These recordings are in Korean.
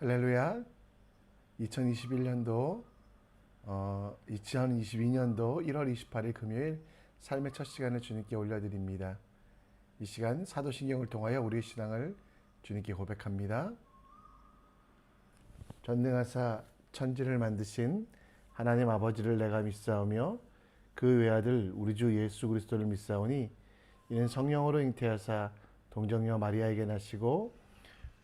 할렐루야. 2021년도 어, 2022년도 1월 28일 금요일 삶의 첫 시간을 주님께 올려드립니다. 이 시간 사도신경을 통하여 우리의 신앙을 주님께 고백합니다. 전능하사 천지를 만드신 하나님 아버지를 내가 믿사오며 그 외아들 우리 주 예수 그리스도를 믿사오니 이는 성령으로 잉태하사 동정녀 마리아에게 나시고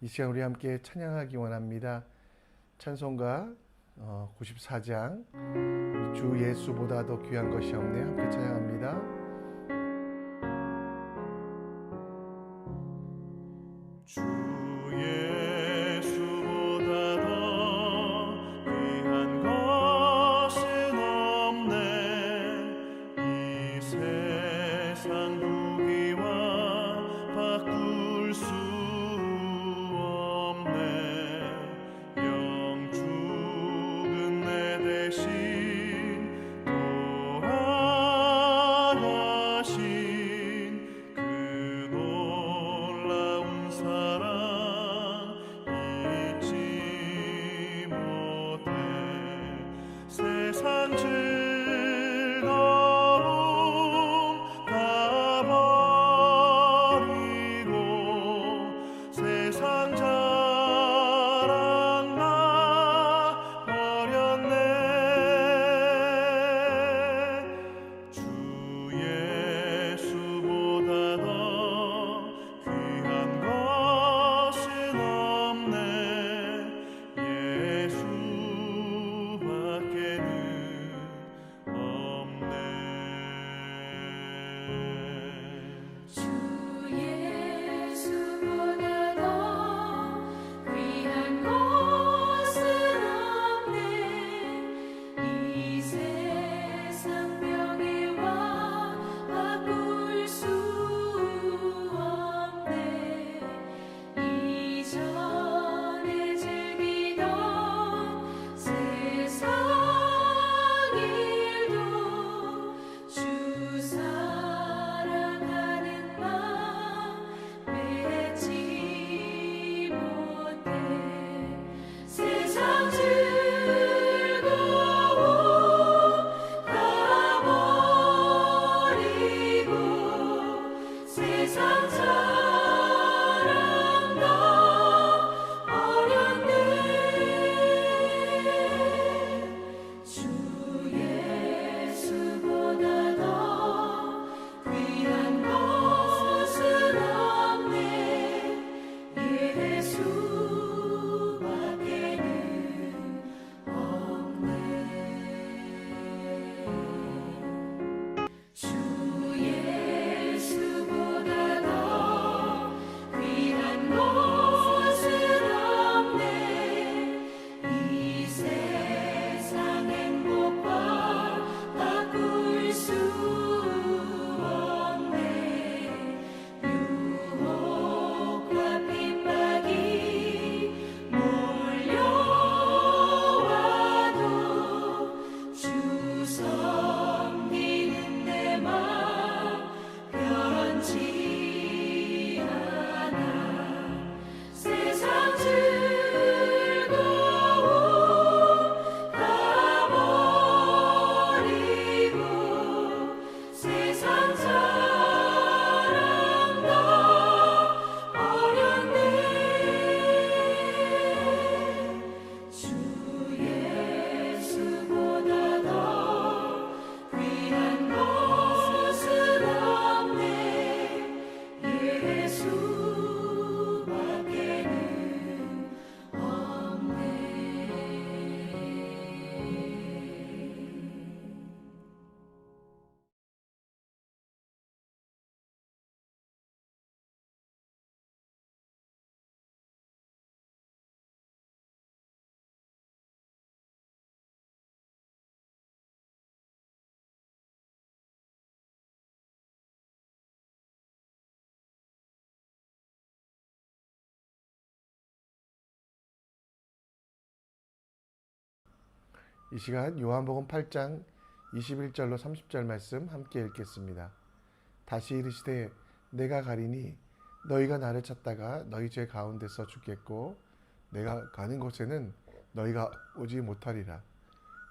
이 시간 우리 함께 찬양하기 원합니다. 찬송가 어, 94장 주 예수보다도 귀한 것이 없네 함께 찬양합니다. 주 이 시간 요한복음 8장 21절로 30절 말씀 함께 읽겠습니다. 다시 이르시되 내가 가리니 너희가 나를 찾다가 너희 죄 가운데서 죽겠고 내가 가는 곳에는 너희가 오지 못하리라.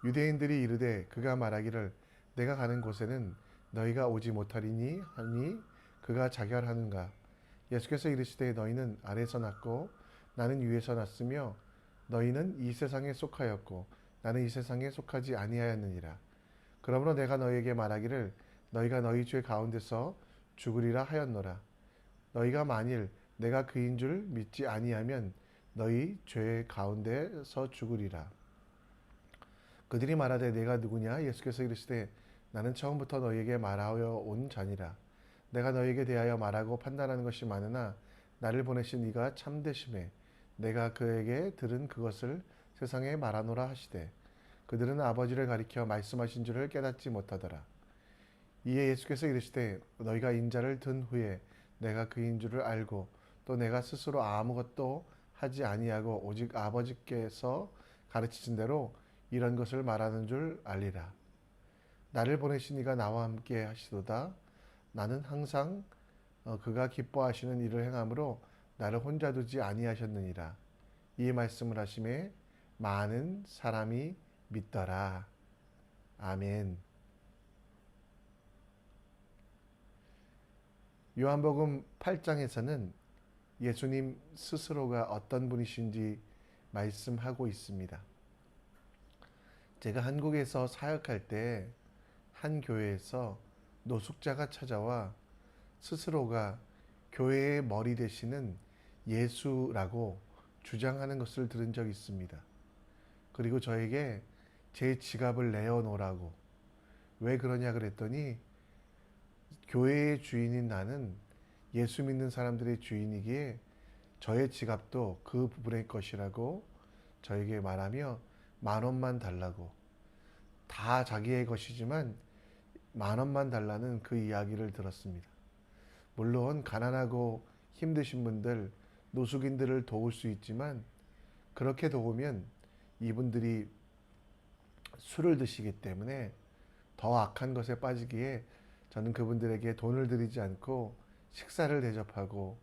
유대인들이 이르되 그가 말하기를 내가 가는 곳에는 너희가 오지 못하리니 하니 그가 자결하는가 예수께서 이르시되 너희는 아래서 났고 나는 위에서 났으며 너희는 이 세상에 속하였고 나는 이 세상에 속하지 아니하였느니라. 그러므로 내가 너희에게 말하기를 너희가 너희 죄 가운데서 죽으리라 하였노라. 너희가 만일 내가 그인 줄 믿지 아니하면 너희 죄 가운데서 죽으리라. 그들이 말하되 내가 누구냐? 예수께서 이르시되 나는 처음부터 너희에게 말하여 온 자니라. 내가 너희에게 대하여 말하고 판단하는 것이 많으나 나를 보내신 이가 참되심에 내가 그에게 들은 그것을 세상에 말하노라 하시되 그들은 아버지를 가리켜 말씀하신 줄을 깨닫지 못하더라. 이에 예수께서 이르시되 너희가 인자를 든 후에 내가 그인 줄을 알고 또 내가 스스로 아무것도 하지 아니하고 오직 아버지께서 가르치신 대로 이런 것을 말하는 줄 알리라. 나를 보내신 이가 나와 함께 하시도다. 나는 항상 어, 그가 기뻐하시는 일을 행함으로 나를 혼자 두지 아니하셨느니라. 이 말씀을 하심에 많은 사람이 믿더라. 아멘. 요한복음 8장에서는 예수님 스스로가 어떤 분이신지 말씀하고 있습니다. 제가 한국에서 사역할 때 한 교회에서 노숙자가 찾아와 스스로가 교회의 머리 되시는 예수라고 주장하는 것을 들은 적이 있습니다. 그리고 저에게 제 지갑을 내어놓으라고 왜 그러냐 그랬더니 교회의 주인인 나는 예수 믿는 사람들의 주인이기에 저의 지갑도 그 부분의 것이라고 저에게 말하며 만 원만 달라고 다 자기의 것이지만 만 원만 달라는 그 이야기를 들었습니다. 물론 가난하고 힘드신 분들, 노숙인들을 도울 수 있지만 그렇게 도우면 이분들이 술을 드시기 때문에 더 악한 것에 빠지기에 저는 그분들에게 돈을 드리지 않고 식사를 대접하고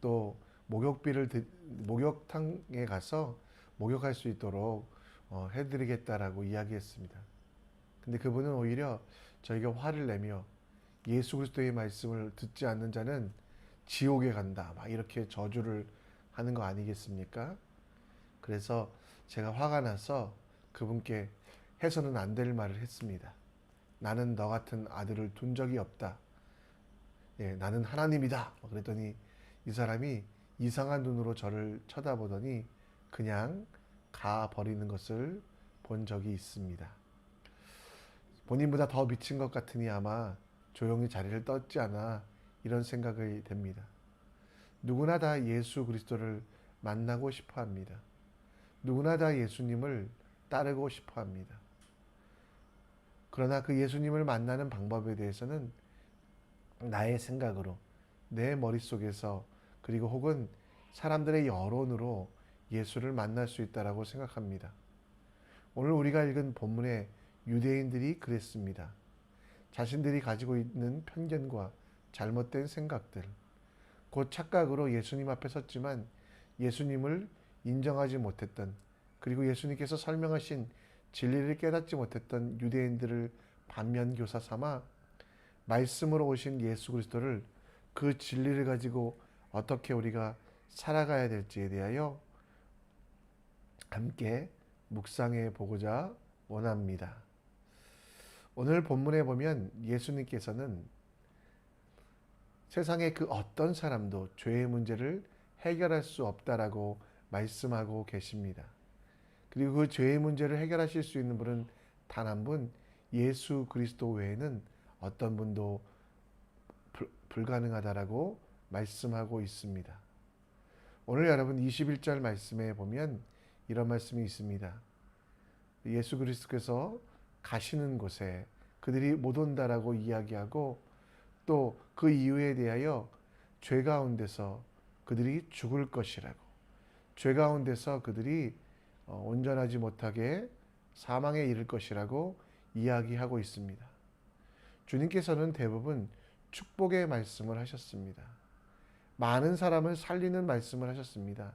또 목욕비를 드- 목욕탕에 가서 목욕할 수 있도록 어, 해드리겠다라고 이야기했습니다. 근데 그분은 오히려 저에게 화를 내며 예수 그리스도의 말씀을 듣지 않는 자는 지옥에 간다. 막 이렇게 저주를 하는 거 아니겠습니까? 그래서 제가 화가 나서 그분께 해서는 안 될 말을 했습니다. 나는 너 같은 아들을 둔 적이 없다. 예, 나는 하나님이다. 그랬더니 이 사람이 이상한 눈으로 저를 쳐다보더니 그냥 가 버리는 것을 본 적이 있습니다. 본인보다 더 미친 것 같으니 아마 조용히 자리를 떴지 않아 이런 생각이 됩니다. 누구나 다 예수 그리스도를 만나고 싶어 합니다. 누구나 다 예수님을 따르고 싶어 합니다. 그러나 그 예수님을 만나는 방법에 대해서는 나의 생각으로 내 머릿속에서 그리고 혹은 사람들의 여론으로 예수를 만날 수 있다라고 생각합니다. 오늘 우리가 읽은 본문에 유대인들이 그랬습니다. 자신들이 가지고 있는 편견과 잘못된 생각들, 곧 착각으로 예수님 앞에 섰지만 예수님을 인정하지 못했던 그리고 예수님께서 설명하신 진리를 깨닫지 못했던 유대인들을 반면 교사 삼아 말씀으로 오신 예수 그리스도를 그 진리를 가지고 어떻게 우리가 살아가야 될지에 대하여 함께 묵상해 보고자 원합니다. 오늘 본문에 보면 예수님께서는 세상의 그 어떤 사람도 죄의 문제를 해결할 수 없다라고 말씀하고 계십니다. 그리고 그 죄의 문제를 해결하실 수 있는 분은 단 한 분, 예수 그리스도 외에는 어떤 분도 불, 불가능하다라고 말씀하고 있습니다. 오늘 여러분 21절 말씀에 보면 이런 말씀이 있습니다. 예수 그리스도께서 가시는 곳에 그들이 못 온다라고 이야기하고 또 그 이유에 대하여 죄 가운데서 그들이 죽을 것이라고 죄 가운데서 그들이 어, 온전하지 못하게 사망에 이를 것이라고 이야기하고 있습니다. 주님께서는 대부분 축복의 말씀을 하셨습니다. 많은 사람을 살리는 말씀을 하셨습니다.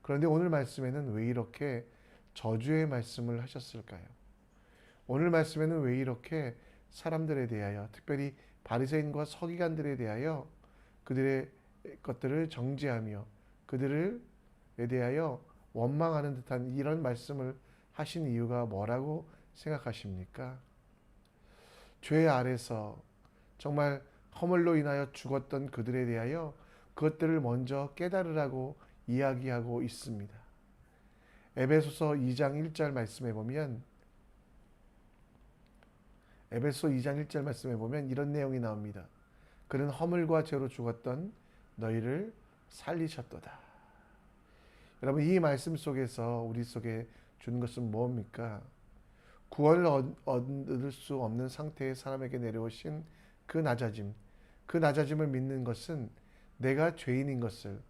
그런데 오늘 말씀에는 왜 이렇게 저주의 말씀을 하셨을까요? 오늘 말씀에는 왜 이렇게 사람들에 대하여 특별히 바리새인과 서기관들에 대하여 그들의 것들을 정죄하며 그들을 에 대하여 원망하는 듯한 이런 말씀을 하신 이유가 뭐라고 생각하십니까? 죄 아래서 정말 허물로 인하여 죽었던 그들에 대하여 그것들을 먼저 깨달으라고 이야기하고 있습니다. 에베소서 2장 1절 말씀에 보면 에베소 2장 1절 말씀에 보면 이런 내용이 나옵니다. 그는 허물과 죄로 죽었던 너희를 살리셨도다. 여러분 이 말씀 속에서 우리 속에 주는 것은 뭡니까? 구원을 얻- 얻을 수 없는 상태의 사람에게 내려오신 그 낮아짐, 그 낮아짐을 믿는 것은 내가 죄인인 것을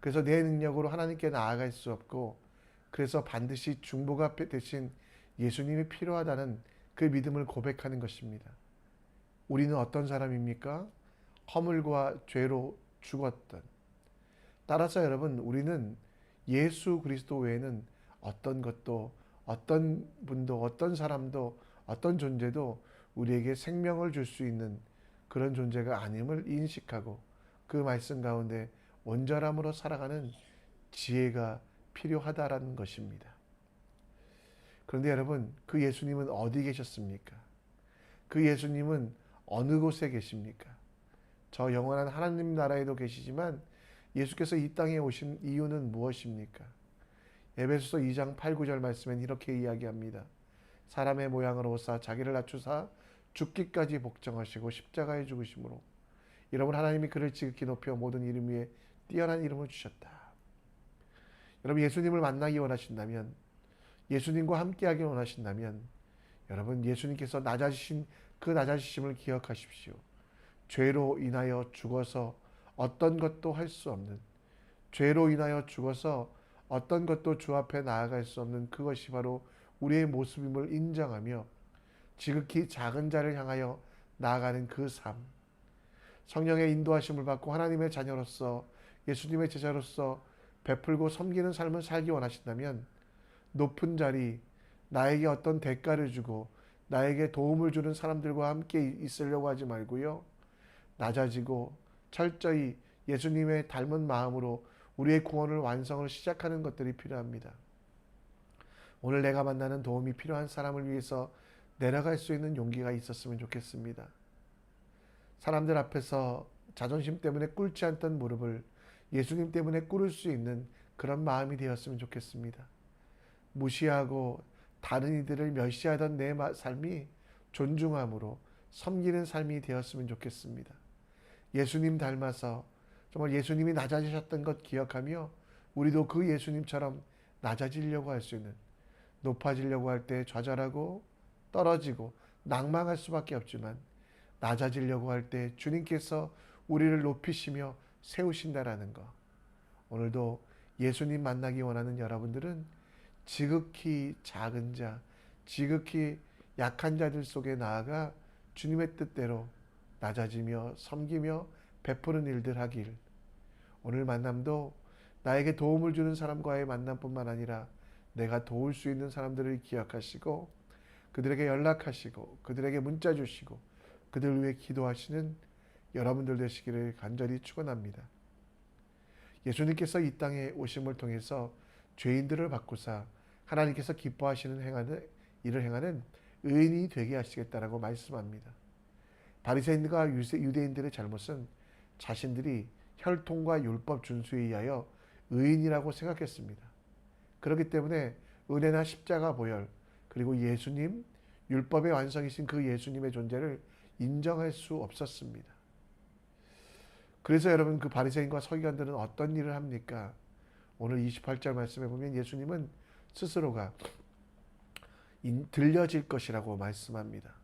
그래서 내 능력으로 하나님께 나아갈 수 없고 그래서 반드시 중보가 대신 예수님이 필요하다는 그 믿음을 고백하는 것입니다. 우리는 어떤 사람입니까? 허물과 죄로 죽었던. 따라서 여러분, 우리는 예수 그리스도 외에는 어떤 것도, 어떤 분도, 어떤 사람도, 어떤 존재도 우리에게 생명을 줄 수 있는 그런 존재가 아님을 인식하고 그 말씀 가운데 온전함으로 살아가는 지혜가 필요하다라는 것입니다. 그런데 여러분, 그 예수님은 어디 계셨습니까? 그 예수님은 어느 곳에 계십니까? 저 영원한 하나님 나라에도 계시지만 예수께서 이 땅에 오신 이유는 무엇입니까? 에베소서 2장 8, 9절 말씀엔 이렇게 이야기합니다. 사람의 모양으로 오사 자기를 낮추사 죽기까지 복종하시고 십자가에 죽으심으로 이러면 하나님이 그를 지극히 높여 모든 이름 위에 뛰어난 이름을 주셨다. 여러분 예수님을 만나기 원하신다면 예수님과 함께하기 원하신다면 여러분 예수님께서 낮아지신 그 낮아지심을 기억하십시오. 죄로 인하여 죽어서 어떤 것도 할 수 없는 죄로 인하여 죽어서 어떤 것도 주 앞에 나아갈 수 없는 그것이 바로 우리의 모습임을 인정하며 지극히 작은 자를 향하여 나아가는 그 삶. 성령의 인도하심을 받고 하나님의 자녀로서 예수님의 제자로서 베풀고 섬기는 삶을 살기 원하신다면 높은 자리, 나에게 어떤 대가를 주고 나에게 도움을 주는 사람들과 함께 있으려고 하지 말고요. 낮아지고 철저히 예수님의 닮은 마음으로 우리의 구원을 완성을 시작하는 것들이 필요합니다. 오늘 내가 만나는 도움이 필요한 사람을 위해서 내려갈 수 있는 용기가 있었으면 좋겠습니다. 사람들 앞에서 자존심 때문에 꿇지 않던 무릎을 예수님 때문에 꿇을 수 있는 그런 마음이 되었으면 좋겠습니다. 무시하고 다른 이들을 멸시하던 내 마- 삶이 존중함으로 섬기는 삶이 되었으면 좋겠습니다. 예수님 닮아서 정말 예수님이 낮아지셨던 것 기억하며 우리도 그 예수님처럼 낮아지려고 할 수 있는 높아지려고 할 때 좌절하고 떨어지고 낭망할 수밖에 없지만 낮아지려고 할 때 주님께서 우리를 높이시며 세우신다라는 것. 오늘도 예수님 만나기 원하는 여러분들은 지극히 작은 자, 지극히 약한 자들 속에 나아가 주님의 뜻대로 낮아지며 섬기며 베푸는 일들 하길. 오늘 만남도 나에게 도움을 주는 사람과의 만남뿐만 아니라 내가 도울 수 있는 사람들을 기억하시고 그들에게 연락하시고 그들에게 문자 주시고 그들 위해 기도하시는 여러분들 되시기를 간절히 축원합니다. 예수님께서 이 땅에 오심을 통해서 죄인들을 바꾸사 하나님께서 기뻐하시는 행하는 일을 행하는 의인이 되게 하시겠다라고 말씀합니다. 바리새인과 유대인들의 잘못은 자신들이 혈통과 율법 준수에 의하여 의인이라고 생각했습니다. 그렇기 때문에 은혜나 십자가 보혈 그리고 예수님 율법의 완성이신 그 예수님의 존재를 인정할 수 없었습니다. 그래서 여러분 그 바리새인과 서기관들은 어떤 일을 합니까? 오늘 28절 말씀에 보면 예수님은 스스로가 인- 들려질 것이라고 말씀합니다.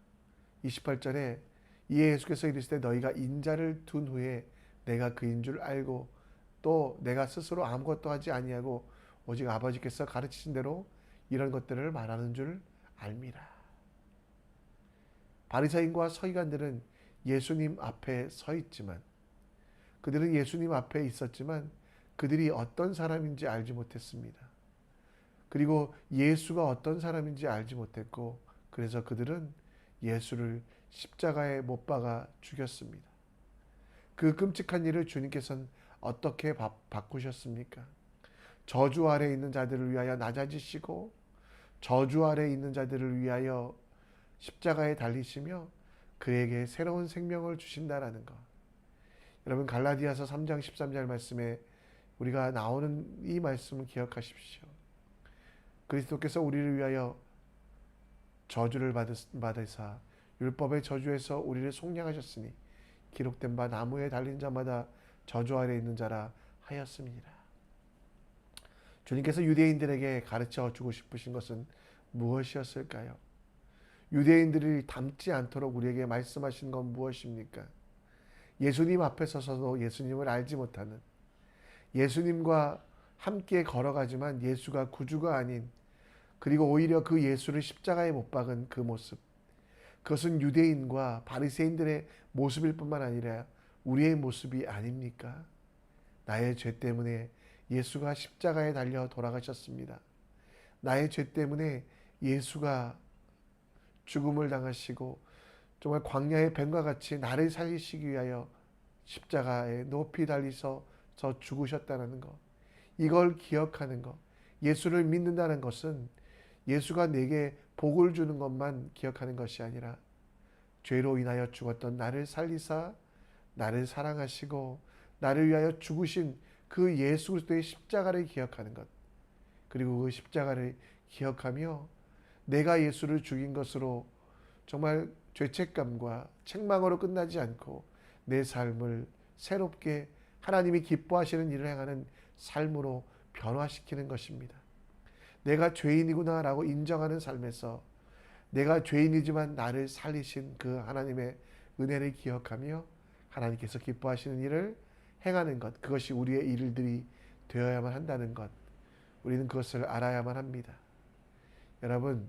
28절에 예수께서 이르시되 너희가 인자를 둔 후에 내가 그인 줄 알고 또 내가 스스로 아무것도 하지 아니하고 오직 아버지께서 가르치신 대로 이런 것들을 말하는 줄 알미라. 바리사인과 서기관들은 예수님 앞에 서 있지만 그들은 예수님 앞에 있었지만 그들이 어떤 사람인지 알지 못했습니다. 그리고 예수가 어떤 사람인지 알지 못했고 그래서 그들은 예수를 십자가에 못 박아 죽였습니다. 그 끔찍한 일을 주님께서는 어떻게 바, 바꾸셨습니까? 저주 아래 있는 자들을 위하여 낮아지시고 저주 아래 있는 자들을 위하여 십자가에 달리시며 그에게 새로운 생명을 주신다라는 것. 여러분 갈라디아서 3장 13절 말씀에 우리가 나오는 이 말씀을 기억하십시오. 그리스도께서 우리를 위하여 저주를 받으사 율법의 저주에서 우리를 속량하셨으니 기록된 바 나무에 달린 자마다 저주 아래 있는 자라 하였습니다. 주님께서 유대인들에게 가르쳐 주고 싶으신 것은 무엇이었을까요? 유대인들이 닮지 않도록 우리에게 말씀하신 건 무엇입니까? 예수님 앞에 서서도 예수님을 알지 못하는 예수님과 함께 걸어가지만 예수가 구주가 아닌 그리고 오히려 그 예수를 십자가에 못 박은 그 모습 그것은 유대인과 바리새인들의 모습일 뿐만 아니라 우리의 모습이 아닙니까? 나의 죄 때문에 예수가 십자가에 달려 돌아가셨습니다. 나의 죄 때문에 예수가 죽음을 당하시고 정말 광야의 뱀과 같이 나를 살리시기 위하여 십자가에 높이 달리서 저 죽으셨다는 것. 이걸 기억하는 것. 예수를 믿는다는 것은 예수가 내게 복을 주는 것만 기억하는 것이 아니라 죄로 인하여 죽었던 나를 살리사 나를 사랑하시고 나를 위하여 죽으신 그 예수 그리스도의 십자가를 기억하는 것. 그리고 그 십자가를 기억하며 내가 예수를 죽인 것으로 정말 죄책감과 책망으로 끝나지 않고 내 삶을 새롭게 하나님이 기뻐하시는 일을 행하는 삶으로 변화시키는 것입니다. 내가 죄인이구나라고 인정하는 삶에서 내가 죄인이지만 나를 살리신 그 하나님의 은혜를 기억하며 하나님께서 기뻐하시는 일을 행하는 것, 그것이 우리의 일들이 되어야만 한다는 것, 우리는 그것을 알아야만 합니다. 여러분,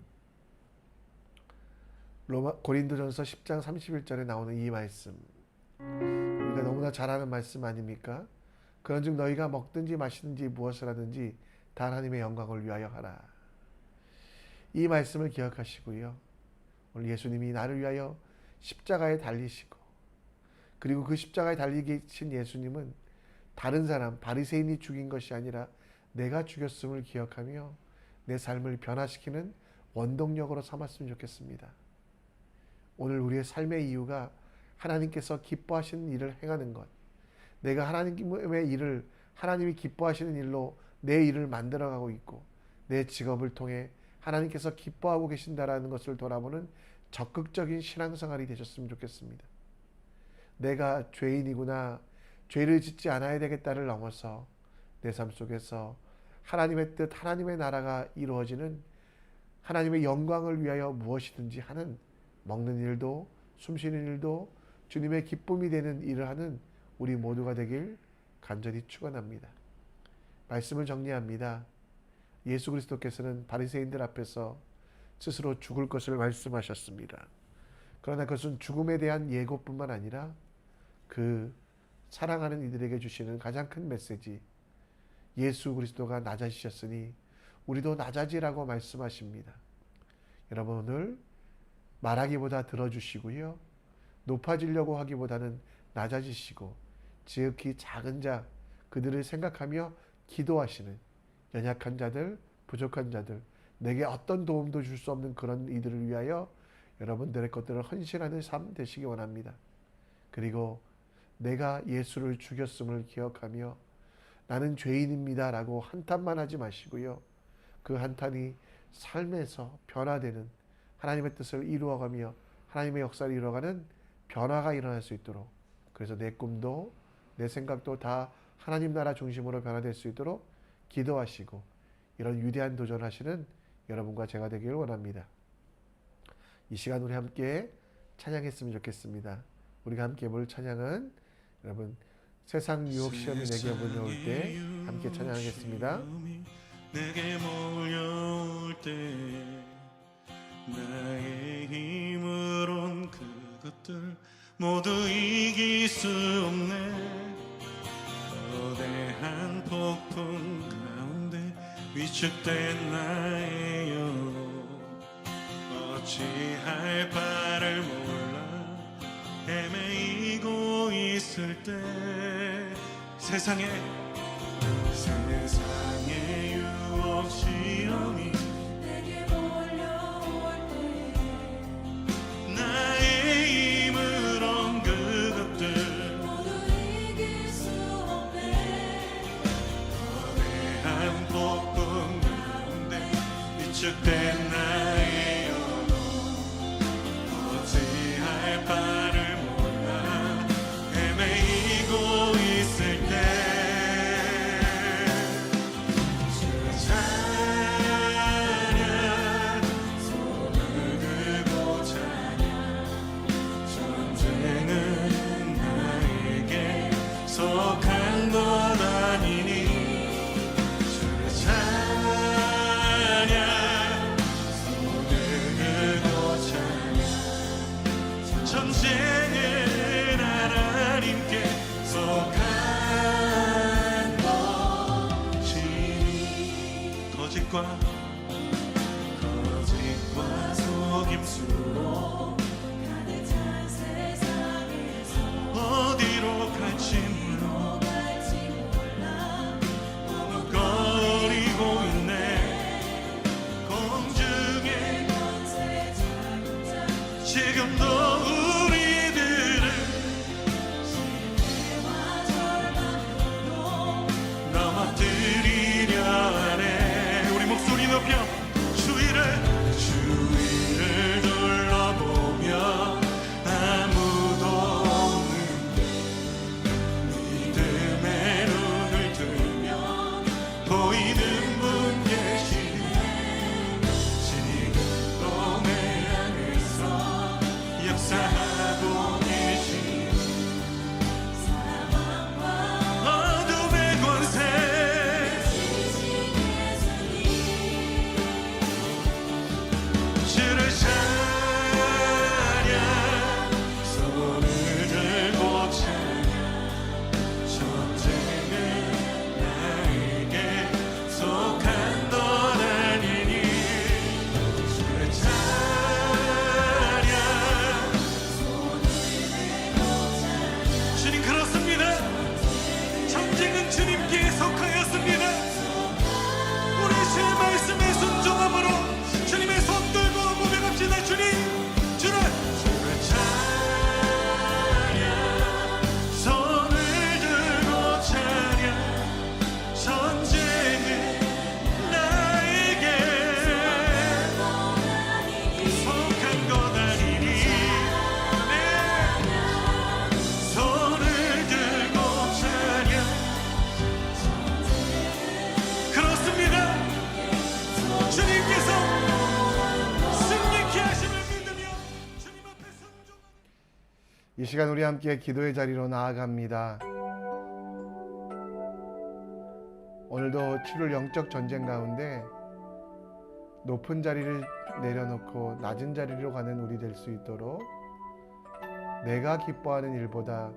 로마 고린도전서 10장 31절에 나오는 이 말씀, 우리가 너무나 잘 아는 말씀 아닙니까? 그런즉 너희가 먹든지 마시든지 무엇을 하든지 다 하나님의 영광을 위하여 하라. 이 말씀을 기억하시고요. 오늘 예수님이 나를 위하여 십자가에 달리시고 그리고 그 십자가에 달리신 예수님은 다른 사람 바리새인이 죽인 것이 아니라 내가 죽였음을 기억하며 내 삶을 변화시키는 원동력으로 삼았으면 좋겠습니다. 오늘 우리의 삶의 이유가 하나님께서 기뻐하시는 일을 행하는 것. 내가 하나님의 일을 하나님이 기뻐하시는 일로 내 일을 만들어가고 있고 내 직업을 통해 하나님께서 기뻐하고 계신다라는 것을 돌아보는 적극적인 신앙생활이 되셨으면 좋겠습니다. 내가 죄인이구나, 죄를 짓지 않아야 되겠다를 넘어서 내 삶 속에서 하나님의 뜻, 하나님의 나라가 이루어지는 하나님의 영광을 위하여 무엇이든지 하는 먹는 일도, 숨 쉬는 일도 주님의 기쁨이 되는 일을 하는 우리 모두가 되길 간절히 축원합니다. 말씀을 정리합니다. 예수 그리스도께서는 바리새인들 앞에서 스스로 죽을 것을 말씀하셨습니다. 그러나 그것은 죽음에 대한 예고뿐만 아니라 그 사랑하는 이들에게 주시는 가장 큰 메시지 예수 그리스도가 낮아지셨으니 우리도 낮아지라고 말씀하십니다. 여러분 오늘 말하기보다 들어주시고요. 높아지려고 하기보다는 낮아지시고 지극히 작은 자 그들을 생각하며 기도하시는 연약한 자들, 부족한 자들, 내게 어떤 도움도 줄 수 없는 그런 이들을 위하여 여러분들의 것들을 헌신하는 삶 되시기 원합니다. 그리고 내가 예수를 죽였음을 기억하며 나는 죄인입니다 라고 한탄만 하지 마시고요. 그 한탄이 삶에서 변화되는 하나님의 뜻을 이루어가며 하나님의 역사를 이루어가는 변화가 일어날 수 있도록 그래서 내 꿈도 내 생각도 다 하나님 나라 중심으로 변화될 수 있도록 기도하시고 이런 위대한 도전하시는 여러분과 제가 되기를 원합니다. 이 시간 우리 함께 찬양했으면 좋겠습니다. 우리가 함께 볼 찬양은 여러분 세상 유혹 시험이 내게 몰려올 때 함께 찬양하겠습니다. 내게 몰려올 때 나의 힘으론 그것들 모두 이길 수 없네 거대한 폭풍 가운데 위축된 영혼 어찌할 바를 몰라 헤매이고 있을 때 세상에 세상 시간 우리 함께 기도의 자리로 나아갑니다. 오늘도 치룰 영적 전쟁 가운데 높은 자리를 내려놓고 낮은 자리로 가는 우리 될 수 있도록 내가 기뻐하는 일보다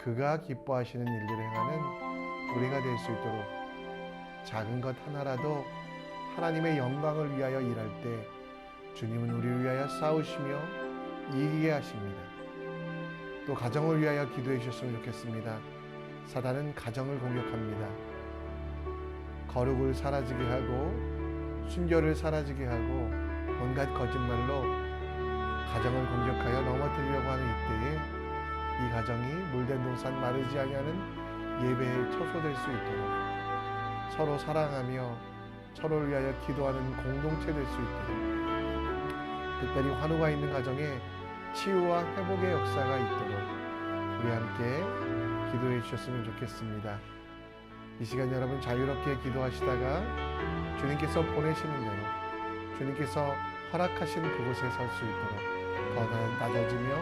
그가 기뻐하시는 일들을 행하는 우리가 될 수 있도록 작은 것 하나라도 하나님의 영광을 위하여 일할 때 주님은 우리를 위하여 싸우시며 이기게 하십니다. 또 가정을 위하여 기도해 주셨으면 좋겠습니다. 사단은 가정을 공격합니다. 거룩을 사라지게 하고 순결을 사라지게 하고 온갖 거짓말로 가정을 공격하여 넘어뜨리려고 하는 이때에 이 가정이 물된 동산 마르지 아니하는 예배의 처소될 수 있도록 서로 사랑하며 서로를 위하여 기도하는 공동체 될 수 있도록 특별히 환우가 있는 가정에 치유와 회복의 역사가 있도록 우리 함께 기도해 주셨으면 좋겠습니다. 이 시간 여러분 자유롭게 기도하시다가 주님께서 보내시는 대로 주님께서 허락하시는 그곳에 설 수 있도록 더 나- 낮아지며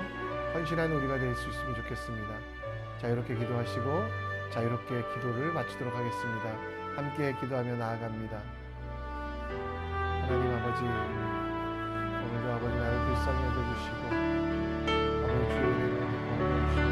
헌신한 우리가 될 수 있으면 좋겠습니다. 자유롭게 기도하시고 자유롭게 기도를 마치도록 하겠습니다. 함께 기도하며 나아갑니다. 하나님 아버지 오늘 아버지 나를 불쌍히 여겨주시고 virtue,